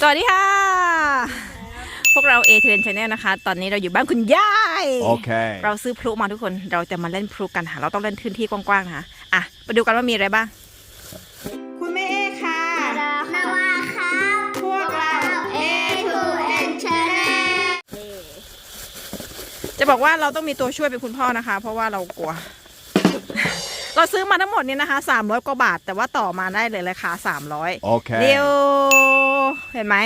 สวัสดีค่ะ พวกเราเอเทนชาแนลนะคะ ตอนนี้เราอยู่บ้านคุณยาย Okay. เราซื้อพลุมาทุกคน เราจะมาเล่นพลุกันค่ะ เราต้องเล่นพื้นที่กว้างๆนะคะอะไปดูกันว่ามีอะไรบ้าง คุณแม่เอค่ะ นาวาครับพวกเรา A to N Channel จะบอกว่าเราต้องมีตัวช่วยเป็นคุณพ่อนะคะ เพราะว่าเรากลัว เราซื้อมาทั้งหมดเนี่ยนะคะ300กว่าบาท แต่ว่าต่อมาได้เลยราคา300 Okay. เดียว เห็นไหม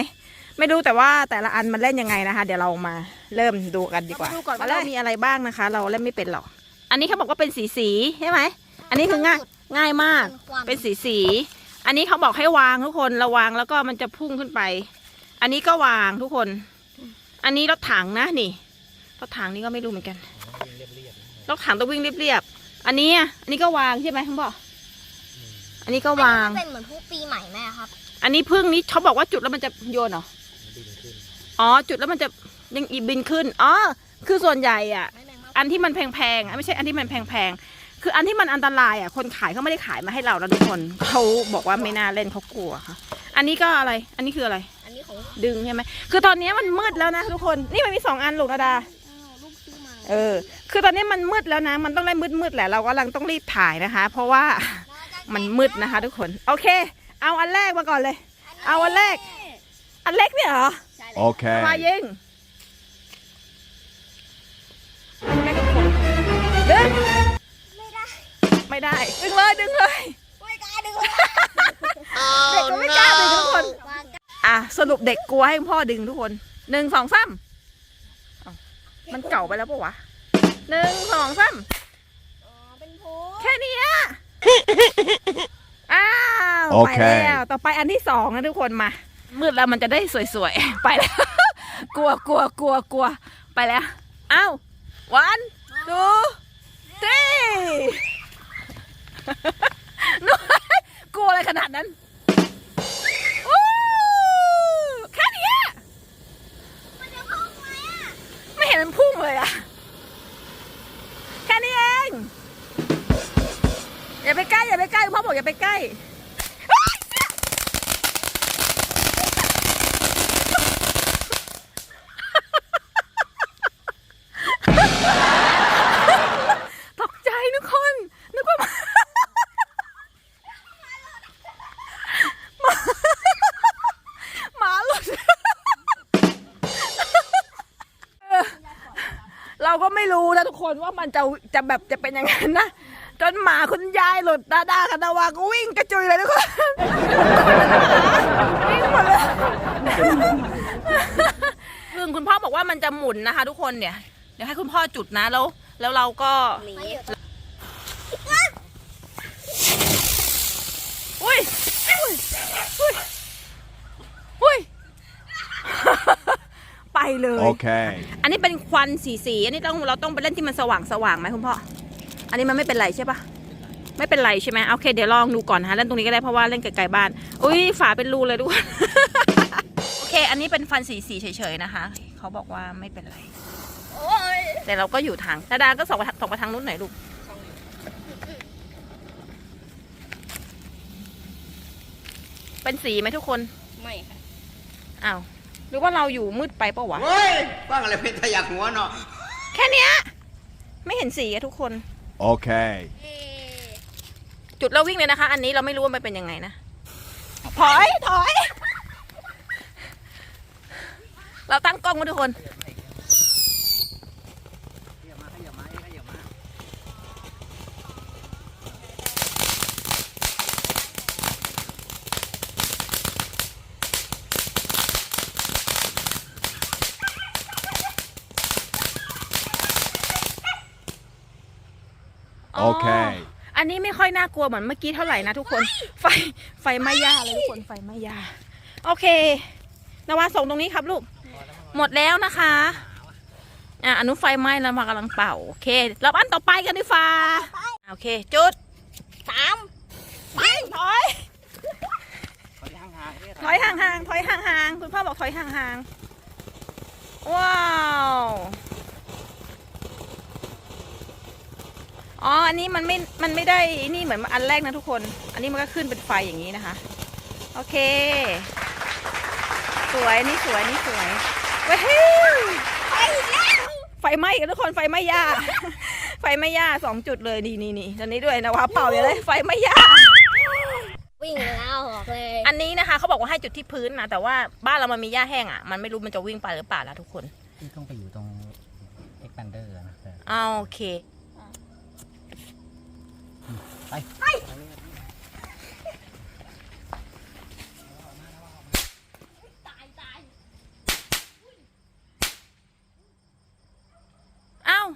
ไม่รู้แต่ว่าแต่ละอันมันเล่นยังไงนะคะ เดี๋ยวเรามาเริ่มดูกันดีกว่าดูก่อนว่าเรามีอะไรบ้างนะคะ เราเล่นไม่เป็นหรอก อันนี้เขาบอกว่าเป็นสีสีๆใช่ไหม อันนี้คือง่ายง่ายมาก เป็นสีสีๆอันนี้เขาบอกให้วางทุกคนเราวางแล้วก็มันจะพุ่งขึ้นไป อันนี้ก็วางทุกคน อันนี้รถถังนะนี่รถถังนี่ก็ไม่รู้เหมือนกันรถถังต้องวิ่งเรียบๆ อันนี้อะอันนี้ก็วางใช่ไหมคุณพ่อ อันนี้ก็วาง เป็นเหมือนผู้ปีใหม่ไหมอะครับ อันนี้พึ่งนี้เขาบอกว่าจุดแล้วมันจะโยนเหรอ อ๋อ จุดแล้วมันจะยังอีบินขึ้น อ๋อ คือส่วนใหญ่อะ อันที่มันแพงๆอะไม่ใช่อันที่มันแพงๆ คืออันที่มันอันตรายอะ คนขายเขาไม่ได้ขายมาให้เราแล้วทุกคน เขาบอกว่าไม่น่าเล่นเขากลัวค่ะ อันนี้ก็อะไร อันนี้คืออะไร อันนี้ของดึงใช่ไหม คือตอนนี้มันมืดแล้วนะทุกคน นี่มันมีสองอันลูกนาดาลูกซื้อมาเออ คือตอนนี้มันมืดแล้วนะ มันต้องได้มืดๆแหละ เรากำลังต้องรีบถ่ายนะคะ เพราะว่า มันมืดนะคะ ทุกคน โอเค เอาอันแรกมาก่อนเลย เอาอันแรก อันเล็กเนี่ยเหรอ Okay. มายิงไม่ต้องกดดึงไม่ได้ ไม่ได้ ดึงเลยดึงเลยไม่กล้าดึงเด็กก็ไม่กล้าดึงทุกคนวางกันอะสรุปเด็กกลัวให้พ่อดึงทุกคนหนึ่งสองสามเอ้ามันเก่าไปแล้วปะวะหนึ่งสองสามอ๋อเป็นผู้แค่นี้ อะอ้าวโอไปเค แล้วต่อไปอันที่สองนะทุกคนมา มืดแล้วมันจะได้สวยๆ ไปแล้ว กลัวกลัวกลัวกลัวไปแล้วอ้าววันดูตีนุ้ยกลัวอะไรขนาดนั้น อย่าไปใกล้อย่าไปใกล้พ่อบอกอย่าไปใกล้ตกใจทุกคนนึกว่าหมาหมาลุดเราก็ไม่รู้นะทุกคนว่ามันจะจะแบบจะเป็นยังไงนะ จนหมาคุณยายหลุดดาดากับนาวาก็วิ่งกระจุยเลยทุกคนวิ่งหมดเลยคือคุณพ่อบอกว่ามันจะหมุนนะคะ ทุกคนเนี่ยเดี๋ยวให้คุณพ่อจุดนะแล้ว แล้วเราก็หนีอุ้ยอุ้ยอุ้ยอุ้ยไปเลย Okay. อันนี้เป็นควันสีสีๆอันนี้ต้องเราต้องไปเล่นที่มันสว่างสว่างไหมคุณพ่อ อันนี้มันไม่เป็นไรใช่ปะไม่เป็นไรใช่ไหมโอเค เดี๋ยวลองดูก่อนนะเล่นตรงนี้ก็ได้เพราะว่าเล่นไกลๆบ้านอุ้ยฝาเป็นรูเลยทุกคนโอเค อันนี้เป็นฟันสีสีๆเฉยๆนะคะ เขาบอกว่าไม่เป็นไรโอ้ยแต่เราก็อยู่ทางดาดาก็ส่องไปทางส่องไปทางนู้นหน่อยลูกเป็นสีไหมทุกคน ไม่ค่ะอ้าวหรือว่าเราอยู่มืดไปปะวะเฮ้ยฟังอะไรเป็นทะยักหัวเนาะแค่เนี้ย ไม่เห็นสีอะทุกคน Okay. เอ๊ะจุดแล้ววิ่งเลยนะคะ อันนี้เราไม่รู้ว่ามันเป็นยังไงนะ ถอย ถอย เราตั้งกล้องมาทุกคน อ๋อ Okay. อันนี้ไม่ค่อยน่ากลัวเหมือนเมื่อกี้เท่าไหร่นะทุกคน ไฟ ไฟไหม้ยาเลยทุกคน ไฟไหม้ยาโอเคนาวาส่งตรงนี้ครับลูก หมดแล้วนะคะ อะอนุไฟไหม้แล้วมากำลังเป่า โอเค เราอันต่อไปกันดีฟ้าโอเค จุดสามไปถอย ถอยห่างๆ ถอยห่างๆ คุณพ่อบอกถอยห่างๆ ว้าว อ๋อ อันนี้มันไม่ มันไม่ได้ นี่เหมือนอันแรกนะทุกคน อันนี้มันก็ขึ้นเป็นไฟอย่างนี้นะคะ โอเค สวยนี่สวยนี่สวยเว้ยไปอีกแล้วไฟไหม้กันทุกคน ไฟไหม้ย่าไฟไหม้ย่าสองจุดเลยนี่นี่นี่ตอนนี้ด้วยนะว่าเป่าอยู่เลยไฟไหม้ย่าวิ่งแล้วออกเลย อันนี้นะคะเขาบอกว่าให้จุดที่พื้นนะแต่ว่าบ้านเรามันมีหญ้าแห้งอะ มันไม่รู้มันจะวิ่งไปหรือเปล่าแล้วทุกคน ที่ต้องไปอยู่ตรง expander นะแต่อ้าวโอเค ไปตายตายอ้าว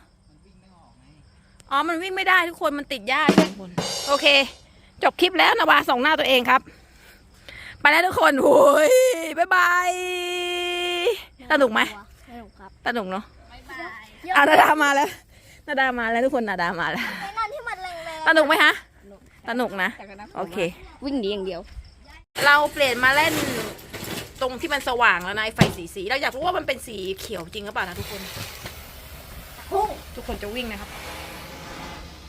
อ๋อ มันวิ่งไม่ได้ทุกคนมันติดหญ้าอยู่ทุกคน โอเค จบคลิปแล้วนะวาส่องหน้าตัวเองครับ ไปแล้วทุกคนโอ้ยบ๊ายบายสนุกไหมสนุกครับสนุกเนาะบ๊ายบาย อะนาดามาแล้ว นาดามาแล้วทุกคนนาดามาแล้ว สนุกไหมคะสนุกนะ โอเค วิ่งหนีอย่างเดียว เราเปลี่ยนมาเล่นตรงที่มันสว่างแล้วนะไอ้ไฟสีสีเราอยากรู้ว่ามันเป็นสีเขียวจริงหรือเปล่านะทุกคนทุกคนจะวิ่งนะครับ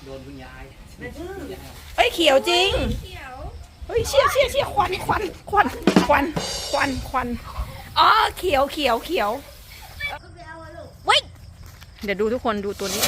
โดนคุณยายเอ้ยเขียวจริงเฮ้ยเชี่ยเชี่ยเชี่ยควันควันควันควันควันควันอ๋อเขียวเขียวเขียววิ่งเดี๋ยวดูทุกคนดูตัวนี้